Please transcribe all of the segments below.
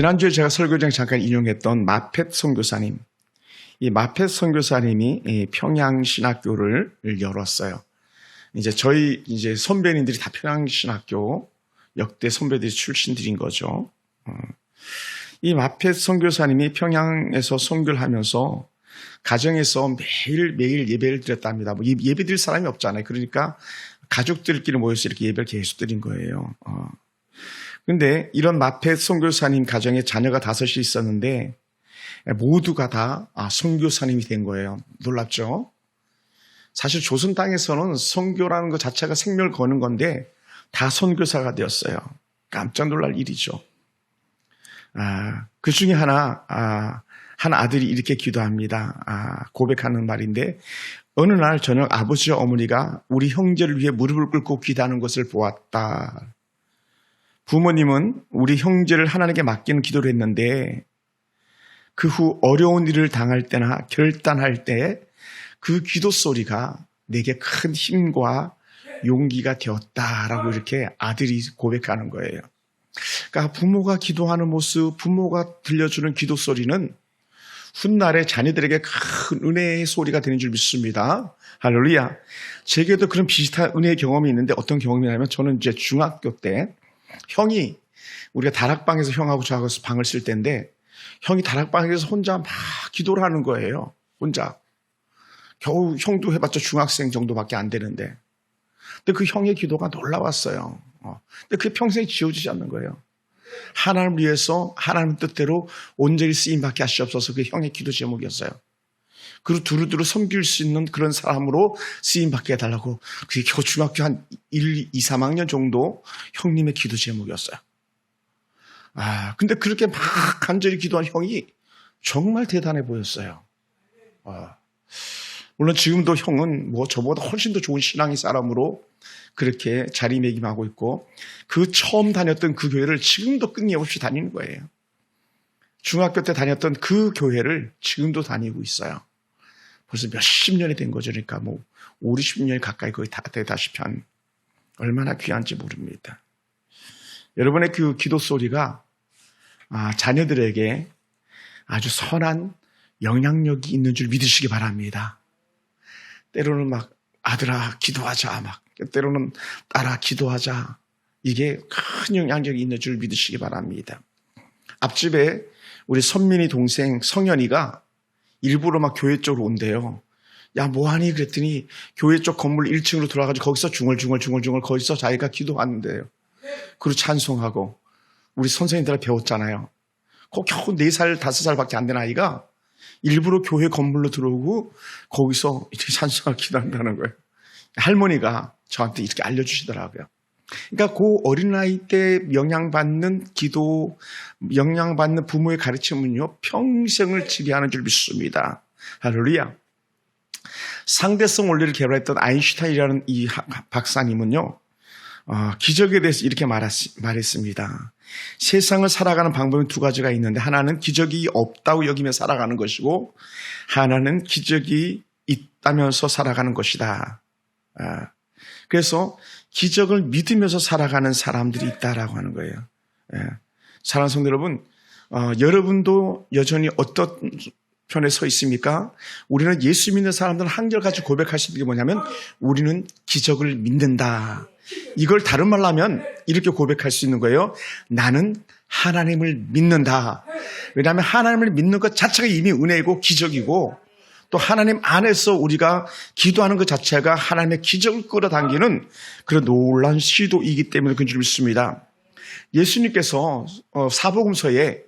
지난주에 제가 설교장 잠깐 인용했던 마펫 선교사님. 이 마펫 선교사님이 이 평양신학교를 열었어요. 이제 저희 이제 선배님들이 다 평양신학교 역대 선배들이 출신들인 거죠. 어. 이 마펫 선교사님이 평양에서 선교를 하면서 가정에서 매일 매일 예배를 드렸답니다. 뭐 예- 예배 드릴 사람이 없잖아요. 그러니까 가족들끼리 모여서 이렇게 예배를 계속 드린 거예요. 어. 근데 이런 마펫 선교사님 가정에 자녀가 다섯이 있었는데 모두가 다 아, 선교사님이 된 거예요. 놀랍죠? 사실 조선 땅에서는 선교라는 것 자체가 생명을 거는 건데 다 선교사가 되었어요. 깜짝 놀랄 일이죠. 아, 그 중에 하나, 아, 한 아들이 이렇게 기도합니다. 아, 고백하는 말인데, 어느 날 저녁 아버지와 어머니가 우리 형제를 위해 무릎을 꿇고 기도하는 것을 보았다. 부모님은 우리 형제를 하나님께 맡기는 기도를 했는데, 그 후 어려운 일을 당할 때나 결단할 때 그 기도 소리가 내게 큰 힘과 용기가 되었다라고 이렇게 아들이 고백하는 거예요. 그러니까 부모가 기도하는 모습, 부모가 들려주는 기도 소리는 훗날에 자녀들에게 큰 은혜의 소리가 되는 줄 믿습니다. 할렐루야. 제게도 그런 비슷한 은혜의 경험이 있는데 어떤 경험이냐면 저는 이제 중학교 때 형이 우리가 다락방에서 형하고 저하고 방을 쓸 때인데 형이 다락방에서 혼자 막 기도를 하는 거예요. 혼자. 겨우 형도 해봤자 중학생 정도밖에 안 되는데. 근데 그 형의 기도가 놀라웠어요. 어. 근데 그게 평생 지워지지 않는 거예요. 하나님을 위해서 하나님 뜻대로 온전히 쓰임받게 하시옵소서 그 형의 기도 제목이었어요. 그리고 두루두루 섬길 수 있는 그런 사람으로 쓰임받게 해달라고 그게 겨우 중학교 한 1, 2, 3학년 정도 형님의 기도 제목이었어요. 아, 근데 그렇게 막 간절히 기도한 형이 정말 대단해 보였어요. 아, 물론 지금도 형은 뭐 저보다 훨씬 더 좋은 신앙의 사람으로 그렇게 자리매김하고 있고 그 처음 다녔던 그 교회를 지금도 끊임없이 다니는 거예요. 중학교 때 다녔던 그 교회를 지금도 다니고 있어요. 벌써 몇십 년이 된 거죠. 그러니까 뭐 5, 60년이 가까이 거의 다 되다시피 한 얼마나 귀한지 모릅니다. 여러분의 그 기도 소리가 아, 자녀들에게 아주 선한 영향력이 있는 줄 믿으시기 바랍니다. 때로는 막 아들아 기도하자 막 때로는 딸아 기도하자 이게 큰 영향력이 있는 줄 믿으시기 바랍니다. 앞집에 우리 선민이 동생 성현이가 일부러 막 교회 쪽으로 온대요. 야 뭐하니 그랬더니 교회 쪽 건물 1층으로 들어가가지고 거기서 중얼중얼중얼중얼 거기서 자기가 기도하는데요. 그리고 찬송하고 우리 선생님들 배웠잖아요. 그 겨우 4살, 5살밖에 안 된 아이가 일부러 교회 건물로 들어오고 거기서 이렇게 찬송하고 기도한다는 거예요. 할머니가 저한테 이렇게 알려주시더라고요. 그러니까 그 어린아이 때 영향받는 기도, 영향받는 부모의 가르침은요, 평생을 지배하는 줄 믿습니다. 할렐루야. 상대성 원리를 개발했던 아인슈타인이라는 이 하- 박사님은요, 어, 기적에 대해서 이렇게 말했, 말했습니다. 세상을 살아가는 방법은 두 가지가 있는데 하나는 기적이 없다고 여기며 살아가는 것이고 하나는 기적이 있다면서 살아가는 것이다. 아, 그래서 기적을 믿으면서 살아가는 사람들이 있다라고 하는 거예요. 예. 사랑하는 성도 여러분, 어, 여러분도 여전히 어떤 편에 서 있습니까? 우리는 예수 믿는 사람들은 한결같이 고백할 수 있는 게 뭐냐면 우리는 기적을 믿는다. 이걸 다른 말로 하면 이렇게 고백할 수 있는 거예요. 나는 하나님을 믿는다. 왜냐하면 하나님을 믿는 것 자체가 이미 은혜이고 기적이고 또 하나님 안에서 우리가 기도하는 것 자체가 하나님의 기적을 끌어당기는 그런 놀라운 시도이기 때문에 그런 줄 믿습니다. 예수님께서 어, 사복음서에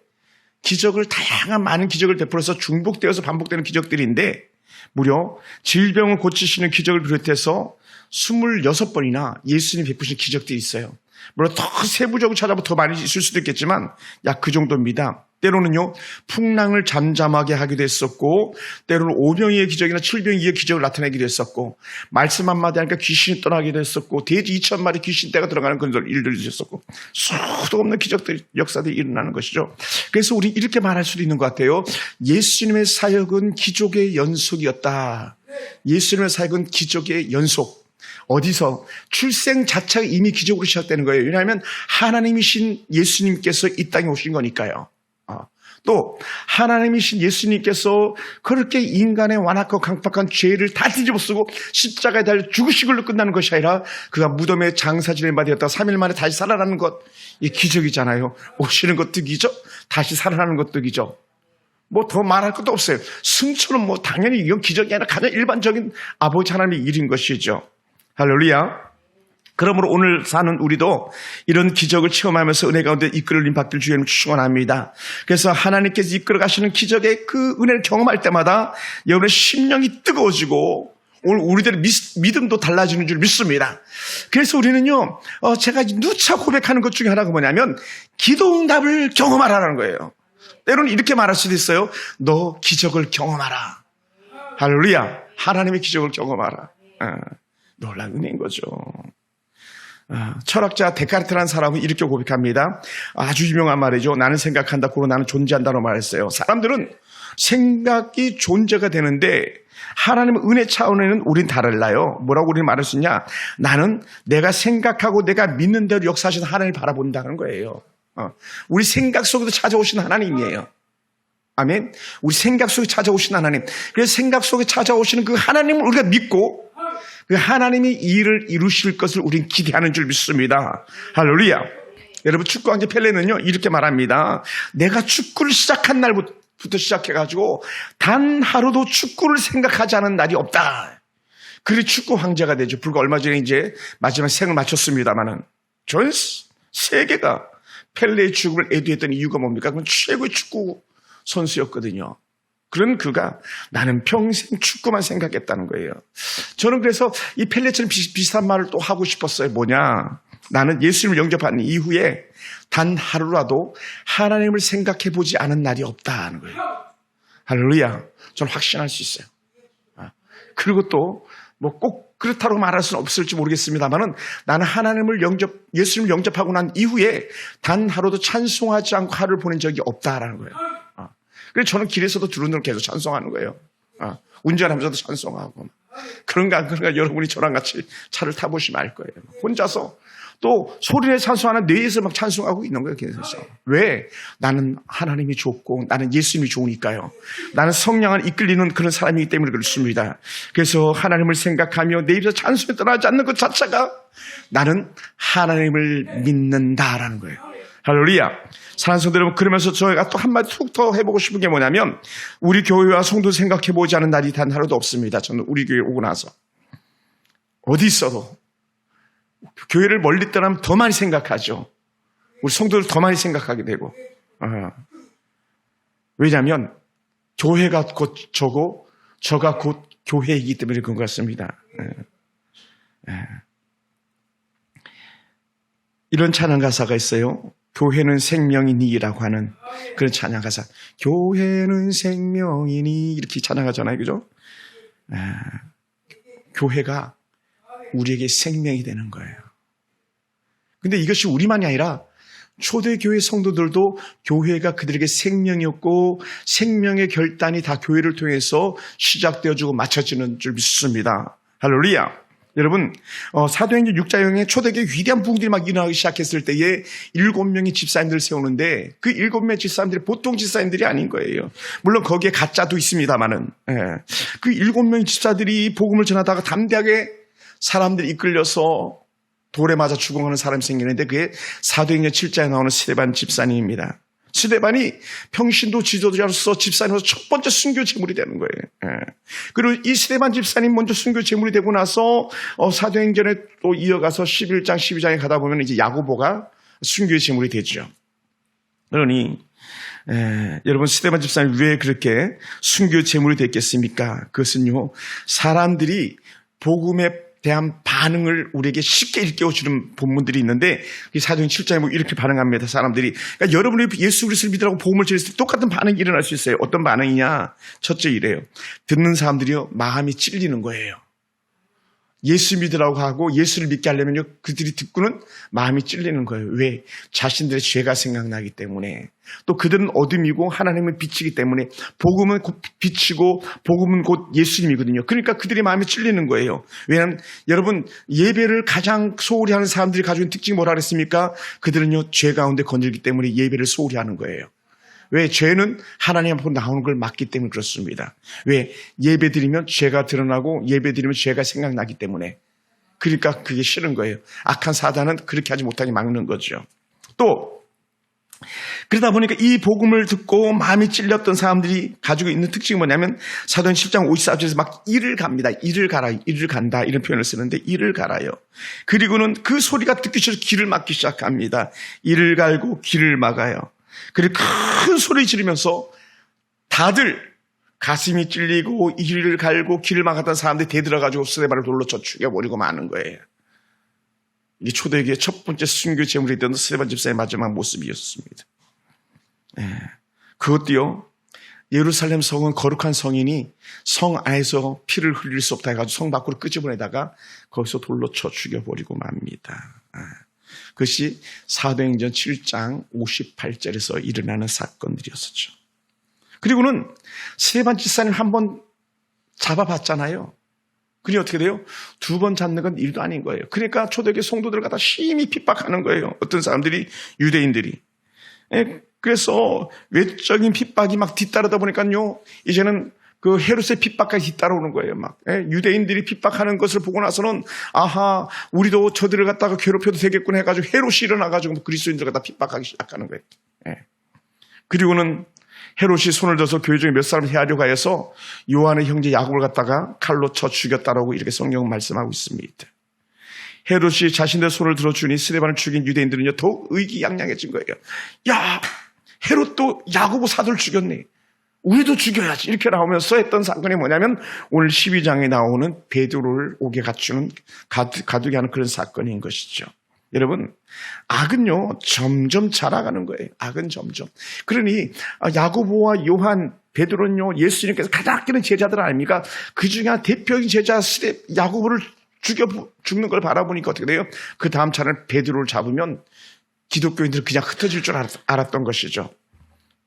기적을 다양한 많은 기적을 베풀어서 중복되어서 반복되는 기적들인데 무려 질병을 고치시는 기적을 비롯해서 26번이나 예수님 베푸신 기적들이 있어요. 물론 더 세부적으로 찾아보면 더 많이 있을 수도 있겠지만 약 그 정도입니다. 때로는요 풍랑을 잠잠하게 하기도 했었고 때로는 오병이의 기적이나 칠병이의 기적을 나타내기도 했었고 말씀 한마디 하니까 귀신이 떠나기도 했었고 돼지 2천 마리 귀신 떼가 들어가는 그런 일들도 있었고 수도 없는 기적들 역사들이 일어나는 것이죠. 그래서 우리 이렇게 말할 수도 있는 것 같아요. 예수님의 사역은 기적의 연속이었다. 예수님의 사역은 기적의 연속. 어디서 출생 자체가 이미 기적으로 시작되는 거예요. 왜냐하면 하나님이신 예수님께서 이 땅에 오신 거니까요. 또 하나님이신 예수님께서 그렇게 인간의 완악하고 강팍한 죄를 다 뒤집어 쓰고 십자가에 달려 죽으신 걸로 끝나는 것이 아니라 그가 무덤에 장사지를 받았다 3일 만에 다시 살아나는 것 이 기적이잖아요. 오시는 것도 기적, 다시 살아나는 것도 기적. 뭐 더 말할 것도 없어요. 승천은 뭐 당연히 이건 기적이 아니라 가장 일반적인 아버지 하나님의 일인 것이죠. 할렐루야. 그러므로 오늘 사는 우리도 이런 기적을 체험하면서 은혜 가운데 이끌림 받길 주님 축원합니다. 그래서 하나님께서 이끌어 가시는 기적의 그 은혜를 경험할 때마다 여러분의 심령이 뜨거워지고 오늘 우리들의 믿- 믿음도 달라지는 줄 믿습니다. 그래서 우리는요, 어, 제가 누차 고백하는 것 중에 하나가 뭐냐면 기도 응답을 경험하라는 거예요. 때로는 이렇게 말할 수도 있어요. 너 기적을 경험하라. 할렐루야. 하나님의 기적을 경험하라. 어, 놀라운 은혜인 거죠. 아, 철학자 데카르트라는 사람은 이렇게 고백합니다. 아주 유명한 말이죠. 나는 생각한다, 그로 나는 존재한다로 말했어요. 사람들은 생각이 존재가 되는데 하나님의 은혜 차원에는 우린 달라요. 뭐라고 우리는 말할 수 있냐? 나는 내가 생각하고 내가 믿는 대로 역사하시는 하나님을 바라본다는 거예요. 어, 우리 생각 속에도 찾아오신 하나님이에요. 아멘. 우리 생각 속에 찾아오신 하나님. 그래서 생각 속에 찾아오시는 그 하나님을 우리가 믿고 그 하나님이 이 일을 이루실 것을 우린 기대하는 줄 믿습니다. 할렐루야. 여러분 축구 왕제 펠레는요 이렇게 말합니다. 내가 축구를 시작한 날부터 시작해가지고 단 하루도 축구를 생각하지 않은 날이 없다. 그리 축구 황제가 되죠. 불과 얼마 전에 이제 마지막 생을 마쳤습니다만은 전 세계가 펠레의 죽음을 애도했던 이유가 뭡니까? 그건 최고의 축구 선수였거든요. 그런 그가 나는 평생 축구만 생각했다는 거예요. 저는 그래서 이 펠레처럼 비, 비슷한 말을 또 하고 싶었어요. 뭐냐? 나는 예수님을 영접한 이후에 단 하루라도 하나님을 생각해 보지 않은 날이 없다는 거예요. 할렐루야. 저는 확신할 수 있어요. 아, 그리고 또 뭐 꼭 그렇다고 말할 수는 없을지 모르겠습니다만은 나는 하나님을 영접, 예수님을 영접하고 난 이후에 단 하루도 찬송하지 않고 하루를 보낸 적이 없다라는 거예요. 아, 그래서 저는 길에서도 두루두루 계속 찬송하는 거예요. 아, 운전하면서도 찬송하고. 그런가, 안 그런가 여러분이 저랑 같이 차를 타보시면 알 거예요. 혼자서 또 소리를 찬송하는 뇌에서 막 찬송하고 있는 거예요. 계속. 왜? 나는 하나님이 좋고 나는 예수님이 좋으니까요. 나는 성령을 이끌리는 그런 사람이기 때문에 그렇습니다. 그래서 하나님을 생각하며 내 입에서 찬송이 떠나지 않는 것 자체가 나는 하나님을 믿는다라는 거예요. 할렐루야. 사랑하는 성도 여러분, 그러면서 저희가 또 한마디 툭 더 해보고 싶은 게 뭐냐면, 우리 교회와 성도 생각해보지 않은 날이 단 하루도 없습니다. 저는 우리 교회 오고 나서. 어디 있어도. 교회를 멀리 떠나면 더 많이 생각하죠. 우리 성도들 더 많이 생각하게 되고. 어. 왜냐하면, 교회가 곧 저고, 저가 곧 교회이기 때문에 그런 것 같습니다. 예. 예. 이런 찬양 가사가 있어요. 교회는 생명이니라고 하는 그런 찬양 가사. 교회는 생명이니 이렇게 찬양하잖아요, 그죠? 아, 교회가 우리에게 생명이 되는 거예요. 근데 이것이 우리만이 아니라 초대교회 성도들도 교회가 그들에게 생명이었고 생명의 결단이 다 교회를 통해서 시작되어지고 맞춰지는 줄 믿습니다. 할렐루야. 여러분, 어, 사도행전 6자형의 초대교회 위대한 부흥들이 막 일어나기 시작했을 때에 일곱 명의 집사님들을 세우는데 그 일곱 명의 집사님들이 보통 집사님들이 아닌 거예요. 물론 거기에 가짜도 있습니다만은. 예. 그 일곱 명의 집사들이 복음을 전하다가 담대하게 사람들이 이끌려서 돌에 맞아 죽어가는 사람이 생기는데 그게 사도행전 7장에 나오는 스데반 집사님입니다. 스데반이 평신도 지도자로서 집사님으로서 첫 번째 순교 제물이 되는 거예요. 예. 그리고 이 스데반 집사님 먼저 순교 제물이 되고 나서 어, 사도행전에 또 이어가서 11장, 12장에 가다 보면 이제 야고보가 순교 제물이 되죠. 그러니 에, 여러분 스데반 집사님 왜 그렇게 순교 제물이 됐겠습니까? 그것은요 사람들이 복음에 대한 반응을 우리에게 쉽게 일깨워주는 본문들이 있는데 이 사도행 7장에 뭐 이렇게 반응합니다. 사람들이 그러니까 여러분이 예수 그리스도를 믿으라고 복음을 전했을 때 똑같은 반응이 일어날 수 있어요. 어떤 반응이냐? 첫째 이래요. 듣는 사람들이요 마음이 찔리는 거예요. 예수 믿으라고 하고 예수를 믿게 하려면요 그들이 듣고는 마음이 찔리는 거예요. 왜? 자신들의 죄가 생각나기 때문에 또 그들은 어둠이고 하나님은 빛이기 때문에 복음은 곧 빛이고 복음은 곧 예수님이거든요. 그러니까 그들의 마음이 찔리는 거예요. 왜냐하면 여러분 예배를 가장 소홀히 하는 사람들이 가지고 있는 특징이 뭐라 그랬습니까? 그들은요 죄 가운데 건들기 때문에 예배를 소홀히 하는 거예요. 왜 죄는 하나님 앞으로 나오는 걸 막기 때문에 그렇습니다. 왜 예배 드리면 죄가 드러나고 예배 드리면 죄가 생각나기 때문에 그러니까 그게 싫은 거예요. 악한 사단은 그렇게 하지 못하게 막는 거죠. 또 그러다 보니까 이 복음을 듣고 마음이 찔렸던 사람들이 가지고 있는 특징이 뭐냐면 사도행 10장 54절에서 막 일을 갑니다. 일을 가라, 일을 간다 이런 표현을 쓰는데 일을 갈아요. 그리고는 그 소리가 듣기 싫어 길을 막기 시작합니다. 일을 갈고 길을 막아요. 그리고 큰 소리 지르면서 다들 가슴이 찔리고 일을 갈고 길을 막았던 사람들이 대들어가지고 스데바를 돌로 쳐 죽여버리고 마는 거예요. 이게 초대교회 첫 번째 순교 제물이 되던 스데반 집사의 마지막 모습이었습니다. 예. 그것도요, 예루살렘 성은 거룩한 성이니 성 안에서 피를 흘릴 수 없다 해가지고 성 밖으로 끄집어내다가 거기서 돌로 쳐 죽여버리고 맙니다. 아. 그것이 사도행전 7장 58절에서 일어나는 사건들이었었죠. 그리고는 세반 집사님 한 번 잡아봤잖아요. 그니 어떻게 돼요? 두 번 잡는 건 일도 아닌 거예요. 그러니까 초대교회 성도들 갖다 심히 핍박하는 거예요. 어떤 사람들이 유대인들이. 예, 그래서 외적인 핍박이 막 뒤따르다 보니까요. 이제는 그 헤롯의 핍박까지 뒤따라오는 거예요. 막 예, 유대인들이 핍박하는 것을 보고 나서는 아하 우리도 저들을 갖다가 괴롭혀도 되겠군 해가지고 헤롯이 일어나가지고 그리스도인들 갖다 핍박하기 시작하는 거예요. 예. 그리고는 헤롯이 손을 들어서 교회 중에 몇 사람 헤아려고 해서 요한의 형제 야곱을 갖다가 칼로 쳐 죽였다라고 이렇게 성경은 말씀하고 있습니다. 헤롯이 자신의 손을 들어주니 스데반을 죽인 유대인들은요 더욱 의기양양해진 거예요. 야 헤롯도 야곱의 사도를 죽였네. 우리도 죽여야지 이렇게 나오면서 했던 사건이 뭐냐면 오늘 12장에 나오는 베드로를 옥에 갖추는 가두게 하는 그런 사건인 것이죠. 여러분, 악은요, 점점 자라가는 거예요. 악은 점점. 그러니, 야고보와 요한, 베드로는요, 예수님께서 가장 아끼는 제자들 아닙니까? 그 중에 한 대표적인 제자 야고보를 죽여, 죽는 걸 바라보니까 어떻게 돼요? 그 다음 차는 베드로를 잡으면 기독교인들은 그냥 흩어질 줄 알았던 것이죠.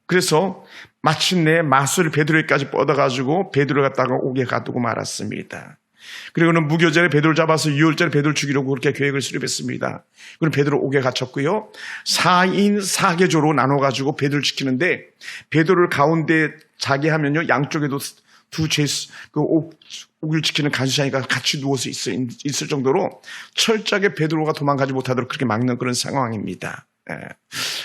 그래서 마침내 마술 베드로에까지 뻗어가지고 베드로 갖다가 옥에 가두고 말았습니다. 그리고는 무교절에 베드로를 잡아서 6월절에 베드로를 죽이려고 그렇게 계획을 수립했습니다. 그럼 베드로 옥에 갇혔고요. 4인 4개조로 나눠가지고 베드로를 지키는데 베드로를 가운데 자게 하면요. 양쪽에도 두 죄, 그 옥, 옥을 지키는 간수장이가 같이 누워서 있을 정도로 철저하게 베드로가 도망가지 못하도록 그렇게 막는 그런 상황입니다. 예.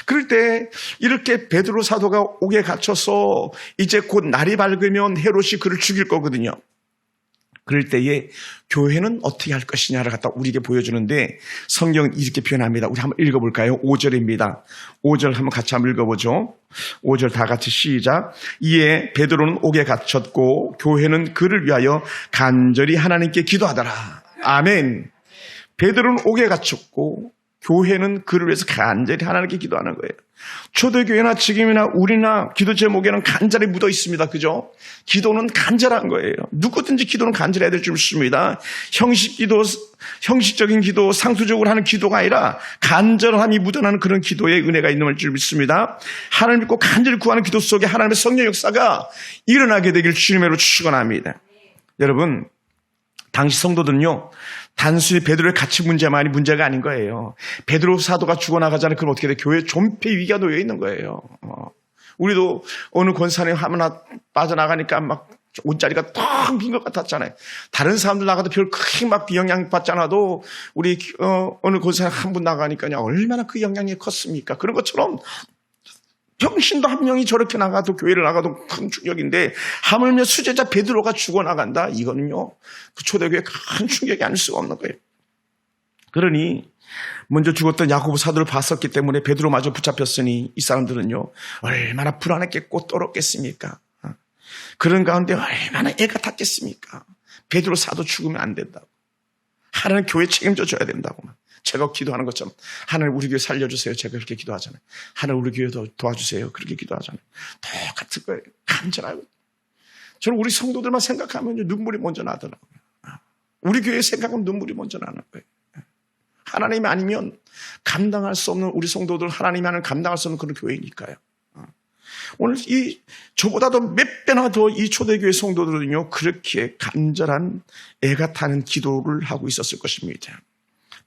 그럴 때 이렇게 베드로 사도가 옥에 갇혀서 이제 곧 날이 밝으면 헤롯이 그를 죽일 거거든요. 그럴 때에 교회는 어떻게 할 것이냐를 갖다 우리에게 보여주는데 성경은 이렇게 표현합니다. 우리 한번 읽어볼까요? 5절입니다. 5절 한번 같이 한번 읽어보죠. 5절 다 같이 시작. 이에 베드로는 옥에 갇혔고 교회는 그를 위하여 간절히 하나님께 기도하더라. 아멘. 베드로는 옥에 갇혔고 교회는 그를 위해서 간절히 하나님께 기도하는 거예요. 초대교회나 지금이나 우리나 기도 제목에는 간절히 묻어 있습니다. 그죠? 기도는 간절한 거예요. 누구든지 기도는 간절해야 될 줄 믿습니다. 형식 기도, 형식적인 기도, 상투적으로 하는 기도가 아니라 간절함이 묻어나는 그런 기도에 은혜가 있는 줄 믿습니다. 하나님 믿고 간절히 구하는 기도 속에 하나님의 성령 역사가 일어나게 되길 주님으로 축원합니다. 여러분, 당시 성도들은요, 단순히 베드로의 가치 문제만이 문제가 아닌 거예요. 베드로 사도가 죽어나가잖아요. 그럼 어떻게 돼? 교회 존폐 위기가 놓여 있는 거예요. 어. 우리도 어느 권사님 하나 빠져나가니까 막 옷자리가 텅 빈 것 같았잖아요. 다른 사람들 나가도 별 크게 막 비영향 받지 않아도 우리 어, 어느 권사님 한 분 나가니까 얼마나 그 영향이 컸습니까? 그런 것처럼 병신도 한 명이 저렇게 나가도 교회를 나가도 큰 충격인데 하물며 수제자 베드로가 죽어 나간다? 이거는요. 그 초대교회 큰 충격이 아닐 수가 없는 거예요. 그러니 먼저 죽었던 야고보 사도를 봤었기 때문에 베드로마저 붙잡혔으니 이 사람들은요. 얼마나 불안했겠고 떨었겠습니까? 그런 가운데 얼마나 애가 탔겠습니까? 베드로 사도 죽으면 안 된다고. 하나님 교회 책임져 줘야 된다고. 제가 기도하는 것처럼 하나님 우리 교회 살려주세요. 제가 그렇게 기도하잖아요. 하나님 우리 교회 도와주세요. 그렇게 기도하잖아요. 똑같은 거예요. 간절하고. 저는 우리 성도들만 생각하면 눈물이 먼저 나더라고요. 우리 교회 생각하면 눈물이 먼저 나는 거예요. 하나님이 아니면 감당할 수 없는 우리 성도들 하나님이 하는 감당할 수 없는 그런 교회니까요. 오늘 이 저보다도 몇 배나 더 이 초대교회 성도들은요 그렇게 간절한 애가 타는 기도를 하고 있었을 것입니다.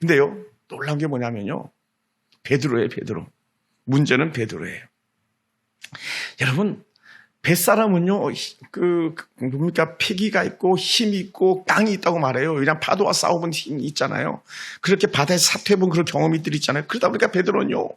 근데요, 놀라운 게 뭐냐면요. 베드로예요, 베드로. 문제는 베드로예요. 여러분, 뱃사람은요, 그, 그 뭡니까, 패기가 있고 힘이 있고 땅이 있다고 말해요. 그냥 파도와 싸워본 힘이 있잖아요. 그렇게 바다에서 사퇴해본 그런 경험이들 있잖아요. 그러다 보니까 베드로는요,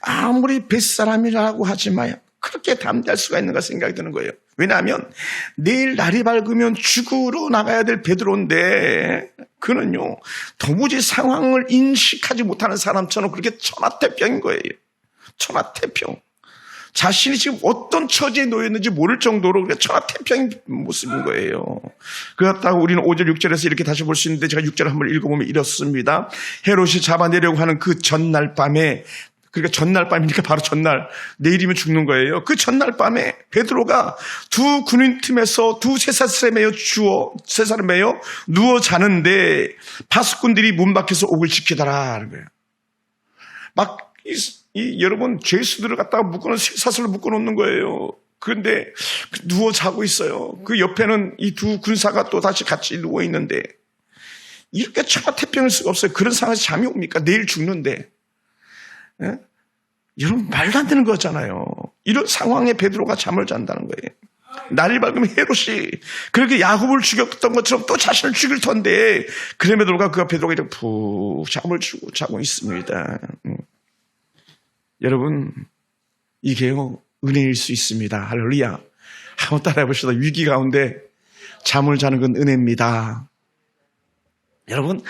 아무리 뱃사람이라고 하지만 그렇게 담대할 수가 있는가 생각이 드는 거예요. 왜냐하면 내일 날이 밝으면 죽으러 나가야 될 베드로인데 그는요, 도무지 상황을 인식하지 못하는 사람처럼 그렇게 천하태평인 거예요. 천하태평. 자신이 지금 어떤 처지에 놓였는지 모를 정도로 천하태평인 모습인 거예요. 그렇다고 우리는 5절, 6절에서 이렇게 다시 볼 수 있는데 제가 6절을 한번 읽어보면 이렇습니다. 헤롯이 잡아내려고 하는 그 전날 밤에 그러니까 전날 밤이니까 바로 전날 내일이면 죽는 거예요. 그 전날 밤에 베드로가 두 군인 틈에서 두 쇠사슬에 매여 주어 쇠사슬에 매여 누워 자는데 파수꾼들이 문 밖에서 옥을 지키더라 하는 거예요. 막 이, 이 여러분 죄수들을 갖다가 묶어놓은 쇠사슬로 묶어놓는 거예요. 그런데 누워 자고 있어요. 그 옆에는 이 두 군사가 또 다시 같이 누워 있는데 이렇게 천하태평일 수가 없어요. 그런 상황에서 잠이 옵니까? 내일 죽는데. 예? 여러분 말도 안 되는 거잖아요. 이런 상황에 베드로가 잠을 잔다는 거예요. 날이 밝으면 헤롯이 그렇게 야곱을 죽였던 것처럼 또 자신을 죽일 텐데 그럼에도 불구하고 그가 베드로가 이렇게 푹 잠을 주고 자고 있습니다. 음. 여러분 이게요 은혜일 수 있습니다. 할렐루야. 한번 따라해 봅시다. 위기 가운데 잠을 자는 건 은혜입니다. 여러분,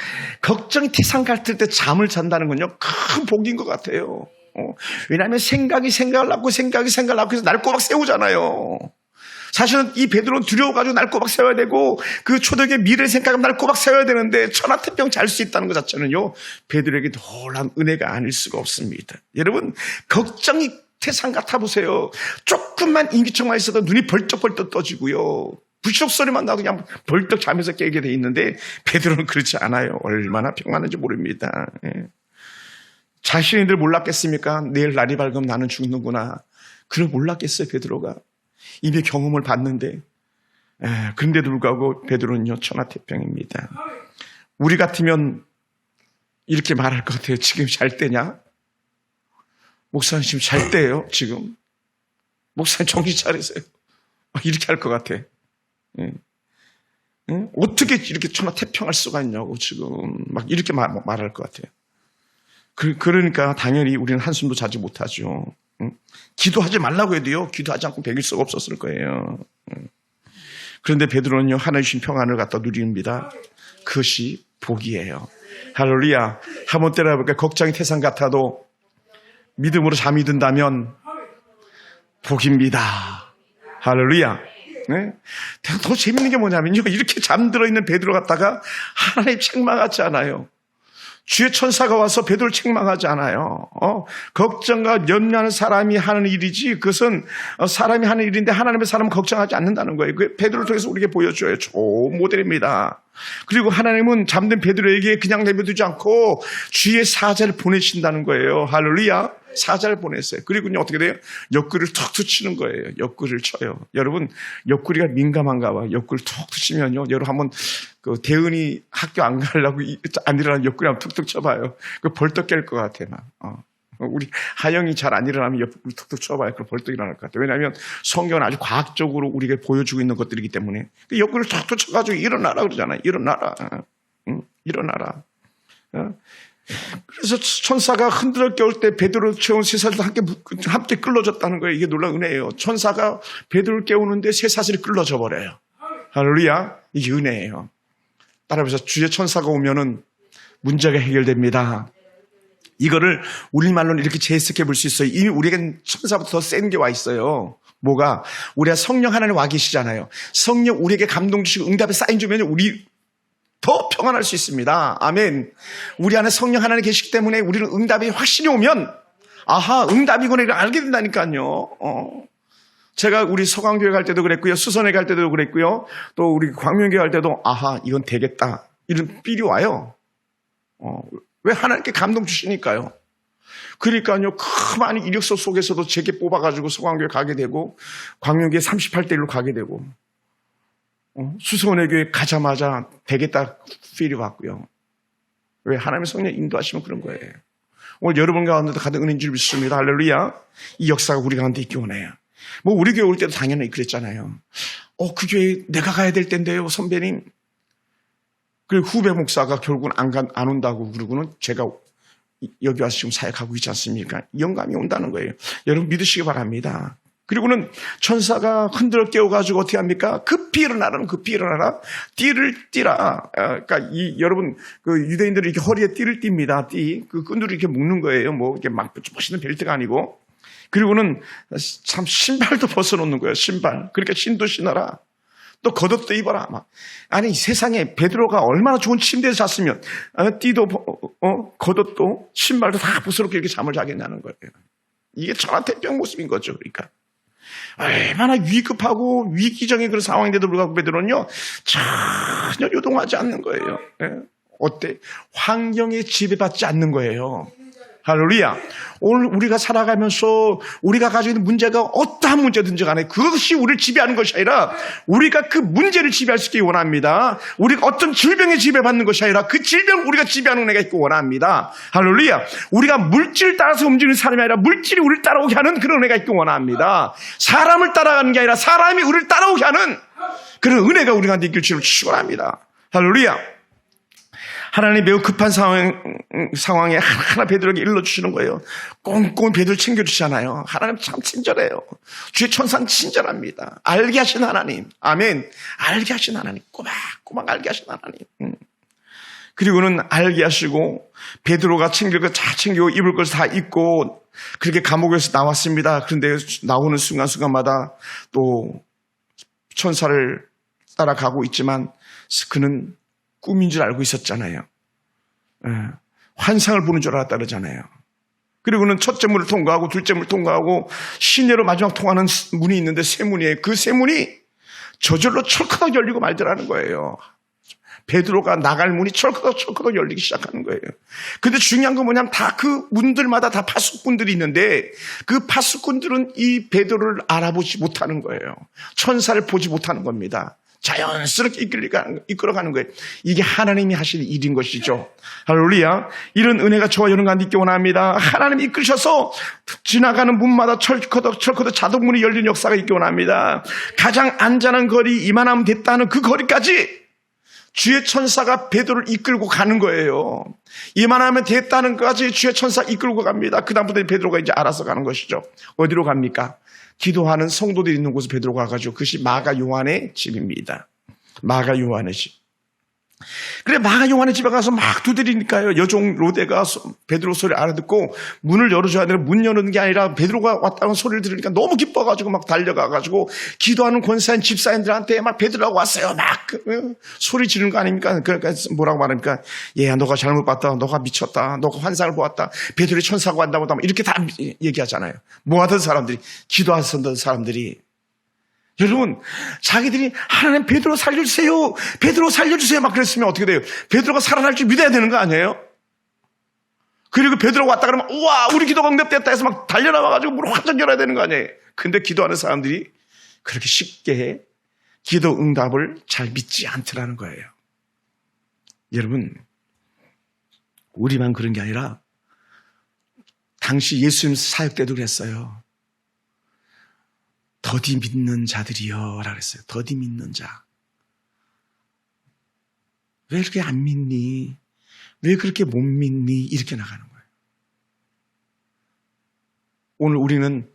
걱정이 태산 같을 때 잠을 잔다는 건요, 큰 복인 것 같아요. 어, 왜냐하면 생각이 생각을 낳고 생각이 생각을 낳고 해서 날 꼬박 세우잖아요. 사실은 이 베드로는 두려워가지고 날 꼬박 세워야 되고 그 초대의 미래를 생각하면 날 꼬박 세워야 되는데 천하태평 잘 수 있다는 것 자체는요 베드로에게 놀란 은혜가 아닐 수가 없습니다. 여러분 걱정이 태산 같아 보세요. 조금만 인기척만 있어도 눈이 벌떡벌떡 떠지고요. 부시럭 소리만 나도 그냥 벌떡 잠에서 깨게 돼 있는데 베드로는 그렇지 않아요. 얼마나 평안한지 모릅니다. 예. 자신이들 몰랐겠습니까? 내일 날이 밝으면 나는 죽는구나. 그걸 몰랐겠어요, 베드로가. 이미 경험을 봤는데. 예, 그런데도 불구하고 베드로는요, 천하태평입니다. 우리 같으면 이렇게 말할 것 같아요. 지금 잘 때냐? 목사님 지금 잘 때예요, 지금. 목사님 정신 차리세요. 이렇게 할 것 같아. 예. 예? 어떻게 이렇게 천하 태평할 수가 있냐고 지금 막 이렇게 말, 말할 것 같아요. 그, 그러니까 당연히 우리는 한숨도 자지 못하죠. 응? 기도하지 말라고 해도요. 기도하지 않고 베길 수가 없었을 거예요. 응. 그런데 베드로는요. 하나님 신 평안을 갖다 누립니다. 그것이 복이에요. 할렐루야. 한번 때려볼까 걱정이 태산 같아도 믿음으로 잠이 든다면 복입니다. 할렐루야. 네? 더 재밌는 게 뭐냐면요. 이렇게 잠들어 있는 베드로 갔다가 하나님 책망하지 않아요. 주의 천사가 와서 베드로를 책망하지 않아요. 어, 걱정과 염려하는 사람이 하는 일이지 그것은 어, 사람이 하는 일인데 하나님의 사람은 걱정하지 않는다는 거예요. 그 베드로를 통해서 우리에게 보여줘요. 좋은 모델입니다. 그리고 하나님은 잠든 베드로에게 그냥 내버두지 않고 주의 사자를 보내신다는 거예요. 할렐루야. 사자를 보냈어요. 그리고요 어떻게 돼요? 옆구리를 툭툭 치는 거예요. 옆구리를 쳐요. 여러분 옆구리가 민감한가 봐. 옆구리를 툭툭 치면요. 여러분 한번 그 대은이 학교 안 가려고 안 일어나는 옆구리 한번 툭툭 쳐봐요. 그 벌떡 깰 것 같아 나. 어. 우리 하영이 잘 안 일어나면 옆구리 툭툭 쳐봐요. 그럼 벌떡 일어날 것 같아요. 왜냐하면 성경은 아주 과학적으로 우리에게 보여주고 있는 것들이기 때문에 그 옆구리를 툭툭 쳐가지고 일어나라 그러잖아요. 일어나라. 응? 일어나라. 어? 그래서 천사가 흔들어 깨울 때 베드로 채운 쇠사슬도 함께, 함께 끌어졌다는 거예요. 이게 놀라운 은혜예요. 천사가 베드로를 깨우는데 쇠사슬이 끌어져 버려요. 할렐루야. 이게 은혜예요. 따라해서 주의 천사가 오면은 문제가 해결됩니다. 이거를 우리말로는 이렇게 재해석해 볼 수 있어요. 이미 우리에겐 천사부터 더 센 게 와 있어요. 뭐가? 우리가 성령 하나님 와 계시잖아요. 성령 우리에게 감동 주시고 응답에 사인 주면 우리 더 평안할 수 있습니다. 아멘. 우리 안에 성령 하나님 계시기 때문에 우리는 응답이 확실히 오면 아하 응답이구나 이걸 알게 된다니까요. 어. 제가 우리 서강교회 갈 때도 그랬고요. 수선회 갈 때도 그랬고요. 또 우리 광명교회 갈 때도 아하 이건 되겠다. 이런 삘이 와요. 어. 왜 하나님께 감동 주시니까요. 그러니까요, 그 많은 이력서 속에서도 제게 뽑아가지고 서강교회 가게 되고, 광명교회 38대 1로 가게 되고, 어? 수선의 교회 가자마자 되겠다 필이 왔고요. 왜? 하나님의 성령 인도하시면 그런 거예요. 오늘 여러분 가운데도 가득 은혜인 줄 믿습니다. 할렐루야. 이 역사가 우리 가운데 있기 원해요. 뭐 우리 교회 올 때도 당연히 그랬잖아요. 어, 그 교회 내가 가야 될 텐데요, 선배님. 그리고 후배 목사가 결국은 안, 가- 안 온다고 그러고는 제가 여기 와서 지금 사역하고 있지 않습니까? 영감이 온다는 거예요. 여러분 믿으시기 바랍니다. 그리고는 천사가 흔들어 깨워가지고 어떻게 합니까? 급히 일어나라는 급히 일어나라. 띠를 띠라. 아, 그러니까 이 여러분 그 유대인들이 이렇게 허리에 띠를 띱니다. 띠. 그 끈으로 이렇게 묶는 거예요. 뭐 이렇게 막 멋있는 벨트가 아니고. 그리고는 참 신발도 벗어놓는 거예요. 신발. 그러니까 신도 신어라. 또 겉옷도 입어라. 막. 아니 세상에 베드로가 얼마나 좋은 침대에서 잤으면 어, 띠도 버- 어, 겉옷도 신발도 다 벗어놓고 이렇게 잠을 자겠냐는 거예요. 이게 천하태평 모습인 거죠. 그러니까 얼마나 위급하고 위기적인 그런 상황인데도 불구하고 베드로는요 전혀 요동하지 않는 거예요. 예. 어때? 환경에 지배받지 않는 거예요. 할렐루야. 오늘 우리가 살아가면서 우리가 가지고 있는 문제가 어떠한 문제든지 간에 그것이 우리를 지배하는 것이 아니라 우리가 그 문제를 지배할 수 있기 원합니다. 우리가 어떤 질병에 지배받는 것이 아니라 그 질병을 우리가 지배하는 은혜가 있고 원합니다. 할렐루야. 우리가 물질을 따라서 움직이는 사람이 아니라 물질이 우리를 따라오게 하는 그런 은혜가 있고 원합니다. 사람을 따라가는 게 아니라 사람이 우리를 따라오게 하는 그런 은혜가 우리가 있길 주로 축원합니다. 할렐루야. 하나님 매우 급한 상황, 상황 에 하나 베드로에게 일러주시는 거예요. 꼼꼼히 베드로 챙겨주시잖아요. 하나님 참 친절해요. 주의 천사는 친절합니다. 알게 하신 하나님. 아멘. 알게 하신 하나님. 꼬박꼬박 알게 하신 하나님. 음. 그리고는 알게 하시고 베드로가 챙길 것 다 챙기고 입을 것을 다 입고 그렇게 감옥에서 나왔습니다. 그런데 나오는 순간순간마다 또 천사를 따라가고 있지만 그는 꿈인 줄 알고 있었잖아요. 예, 환상을 보는 줄 알았다 그러잖아요. 그리고는 첫째 문을 통과하고 둘째 문을 통과하고 시내로 마지막 통하는 문이 있는데 세 문이에요. 그 세 문이 저절로 철커덕 열리고 말더라는 거예요. 베드로가 나갈 문이 철커덕 철커덕 열리기 시작하는 거예요. 근데 중요한 건 뭐냐면 다 그 문들마다 다 파수꾼들이 있는데 그 파수꾼들은 이 베드로를 알아보지 못하는 거예요. 천사를 보지 못하는 겁니다. 자연스럽게 이끌어가는, 이끌어가는 거예요. 이게 하나님이 하실 일인 것이죠. 할렐루야. 이런 은혜가 저와 여러분과 있기 원합니다. 하나님 이끌셔서 지나가는 문마다 철커덕 철커덕 자동문이 열린 역사가 있기 원합니다. 가장 안전한 거리 이만하면 됐다는 그 거리까지 주의 천사가 베드로를 이끌고 가는 거예요. 이만하면 됐다는 것까지 주의 천사 이끌고 갑니다. 그 다음부터 베드로가 이제 알아서 가는 것이죠. 어디로 갑니까? 기도하는 성도들이 있는 곳에 베드로가 가가지고 그것이 마가 요한의 집입니다. 마가 요한의 집. 그래 마가 요한의 집에 가서 막 두드리니까요. 여종 로데가 소- 베드로 소리 알아듣고 문을 열어줘야 되는 문 여는 게 아니라 베드로가 왔다는 소리를 들으니까 너무 기뻐가지고 막 달려가가지고 기도하는 권사인 집사님들한테 막 베드로가 왔어요. 막 그, 소리 지르는 거 아닙니까? 그러니까 뭐라고 말합니까? 얘야 너가 잘못 봤다. 너가 미쳤다. 너가 환상을 보았다. 베드로의 천사가 왔다고 하면 이렇게 다 얘기하잖아요. 뭐 하던 사람들이 기도하던 사람들이 여러분, 자기들이 하나님 베드로 살려주세요. 베드로 살려주세요. 막 그랬으면 어떻게 돼요? 베드로가 살아날 줄 믿어야 되는 거 아니에요? 그리고 베드로가 왔다 그러면 우와 우리 기도가 응답됐다 해서 막 달려나와가지고 문을 활짝 열어야 되는 거 아니에요? 근데 기도하는 사람들이 그렇게 쉽게 기도 응답을 잘 믿지 않더라는 거예요. 여러분, 우리만 그런 게 아니라 당시 예수님 사역 때도 그랬어요. 더디 믿는 자들이여 라고 했어요. 더디 믿는 자. 왜 이렇게 안 믿니? 왜 그렇게 못 믿니? 이렇게 나가는 거예요. 오늘 우리는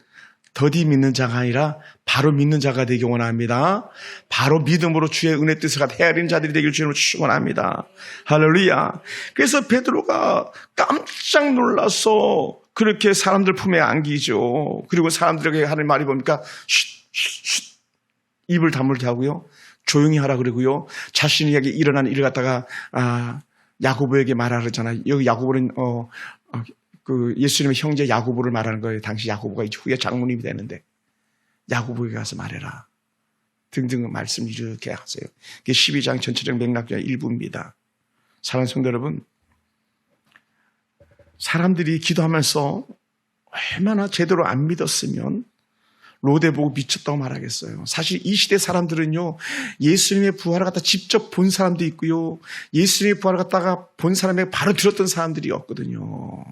더디 믿는 자가 아니라 바로 믿는 자가 되기 원합니다. 바로 믿음으로 주의 은혜 뜻을 헤아리는 자들이 되길 주님으로 축원합니다. 할렐루야. 그래서 베드로가 깜짝 놀라서 그렇게 사람들 품에 안기죠. 그리고 사람들에게 하는 말이 뭡니까? 쉿, 쉿, 쉿. 입을 다물게 하고요. 조용히 하라 그러고요. 자신에게 일어난 일을 갖다가 아, 야고보에게 말하라 그러잖아요. 여기 야고보는 어, 어, 그 예수님의 형제 야고보를 말하는 거예요. 당시 야고보가 이제 후에 장모님이 되는데 야고보에게 가서 말해라. 등등 말씀 이렇게 하세요. 이게 12장 전체적 맥락 중에 일부입니다. 사랑하는 성도 여러분, 사람들이 기도하면서 얼마나 제대로 안 믿었으면 로데 보고 미쳤다고 말하겠어요. 사실 이 시대 사람들은요, 예수님의 부활을 갖다 직접 본 사람도 있고요, 예수님의 부활을 갖다가 본 사람에게 바로 들었던 사람들이었거든요.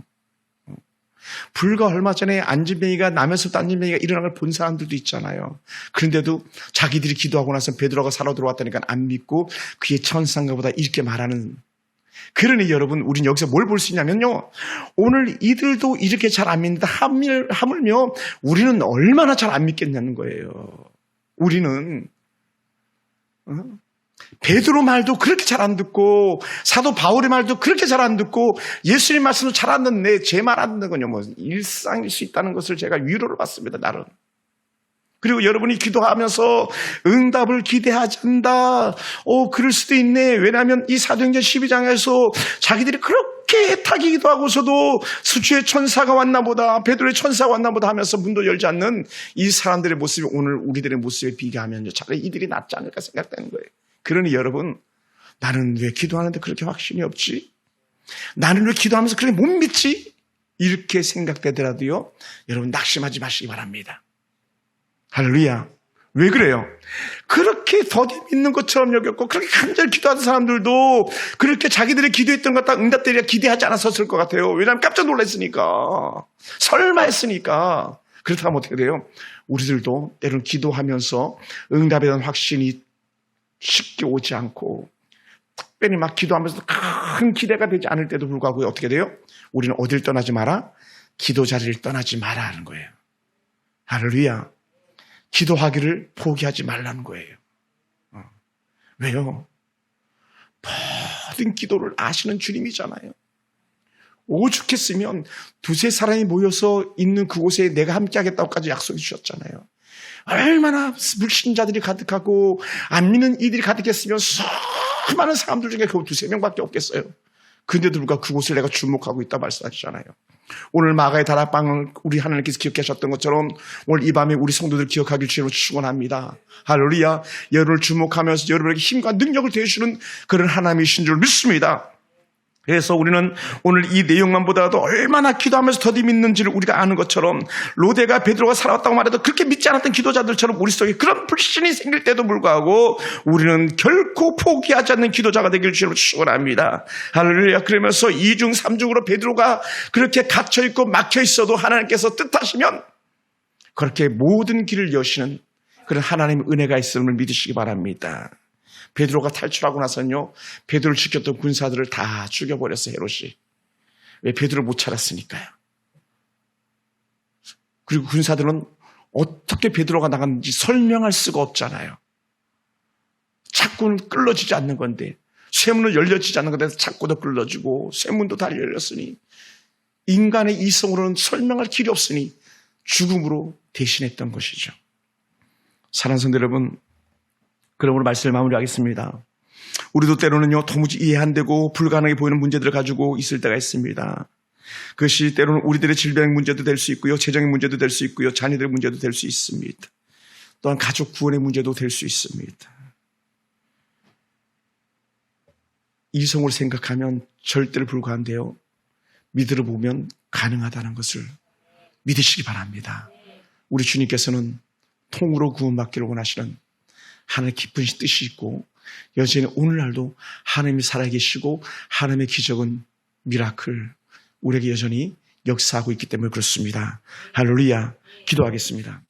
불과 얼마 전에 안진뱅이가 남에서부터 안진뱅이가 일어난 걸 본 사람들도 있잖아요. 그런데도 자기들이 기도하고 나서 베드로가 살아 들어왔다니까 안 믿고 그의 천상가 보다 이렇게 말하는 그러니 여러분, 우린 여기서 뭘 볼 수 있냐면요. 오늘 이들도 이렇게 잘 안 믿는다. 하물, 하물며 우리는 얼마나 잘 안 믿겠냐는 거예요. 우리는, 어? 베드로 말도 그렇게 잘 안 듣고, 사도 바울의 말도 그렇게 잘 안 듣고, 예수님 말씀도 잘 안 듣는데, 제 말 안 듣는 건요, 뭐, 일상일 수 있다는 것을 제가 위로를 받습니다, 나름. 그리고 여러분이 기도하면서 응답을 기대하지 않는다. 어, 그럴 수도 있네. 왜냐하면 이 사도행전 12장에서 자기들이 그렇게 타기 기도하고서도 수주의 천사가 왔나 보다, 베드로의 천사가 왔나 보다 하면서 문도 열지 않는 이 사람들의 모습이 오늘 우리들의 모습에 비교하면 차라리 이들이 낫지 않을까 생각되는 거예요. 그러니 여러분, 나는 왜 기도하는데 그렇게 확신이 없지? 나는 왜 기도하면서 그렇게 못 믿지? 이렇게 생각되더라도요, 여러분 낙심하지 마시기 바랍니다. 할렐루야. 왜 그래요? 그렇게 더디 믿는 것처럼 여겼고, 그렇게 간절히 기도하던 사람들도 그렇게 자기들이 기도했던 것 다 응답되리라 기대하지 않았었을 것 같아요. 왜냐하면 깜짝 놀랐으니까. 설마 했으니까. 그렇다면 어떻게 돼요? 우리들도 때로는 기도하면서 응답에 대한 확신이 쉽게 오지 않고, 특별히 막 기도하면서 큰 기대가 되지 않을 때도 불구하고 어떻게 돼요? 우리는 어딜 떠나지 마라? 기도 자리를 떠나지 마라 하는 거예요. 할렐루야. 기도하기를 포기하지 말라는 거예요. 어. 왜요? 모든 기도를 아시는 주님이잖아요. 오죽했으면 두세 사람이 모여서 있는 그곳에 내가 함께 하겠다고까지 약속해 주셨잖아요. 얼마나 불신자들이 가득하고 안 믿는 이들이 가득했으면 수많은 사람들 중에 그 두세 명밖에 없겠어요. 근데도 불구하고 그곳을 내가 주목하고 있다 말씀하시잖아요. 오늘 마가의 다락방을 우리 하나님께서 기억하셨던 것처럼 오늘 이 밤에 우리 성도들 기억하길 주로 축원합니다. 할렐루야. 여러분을 주목하면서 여러분에게 힘과 능력을 대주시는 그런 하나님이신 줄 믿습니다. 그래서 우리는 오늘 이 내용만 보다도 얼마나 기도하면서 더디 믿는지를 우리가 아는 것처럼 로데가 베드로가 살아왔다고 말해도 그렇게 믿지 않았던 기도자들처럼 우리 속에 그런 불신이 생길 때도 불구하고 우리는 결코 포기하지 않는 기도자가 되길 주로 축원합니다. 할렐루야. 그러면서 이중 삼중으로 베드로가 그렇게 갇혀 있고 막혀 있어도 하나님께서 뜻하시면 그렇게 모든 길을 여시는 그런 하나님의 은혜가 있음을 믿으시기 바랍니다. 베드로가 탈출하고 나서는요, 베드로를 지켰던 군사들을 다 죽여버렸어요, 헤롯이. 왜 베드로를 못 찾았으니까요. 그리고 군사들은 어떻게 베드로가 나갔는지 설명할 수가 없잖아요. 자꾸는 끌러지지 않는 건데, 쇠문은 열려지지 않는 건데 자꾸도 끌러지고, 쇠문도 다 열렸으니, 인간의 이성으로는 설명할 길이 없으니 죽음으로 대신했던 것이죠. 사랑하는 여러분, 오늘 말씀을 마무리하겠습니다. 우리도 때로는요, 도무지 이해 안 되고 불가능해 보이는 문제들을 가지고 있을 때가 있습니다. 그것이 때로는 우리들의 질병 문제도 될 수 있고요, 재정의 문제도 될 수 있고요, 자녀들 문제도 될 수 있습니다. 또한 가족 구원의 문제도 될 수 있습니다. 이성을 생각하면 절대로 불가한데요. 믿으러 보면 가능하다는 것을 믿으시기 바랍니다. 우리 주님께서는 통으로 구원받기를 원하시는 하나님의 깊은 뜻이 있고 여전히 오늘날도 하나님이 살아계시고 하나님의 기적은 미라클 우리에게 여전히 역사하고 있기 때문에 그렇습니다. 할렐루야 기도하겠습니다.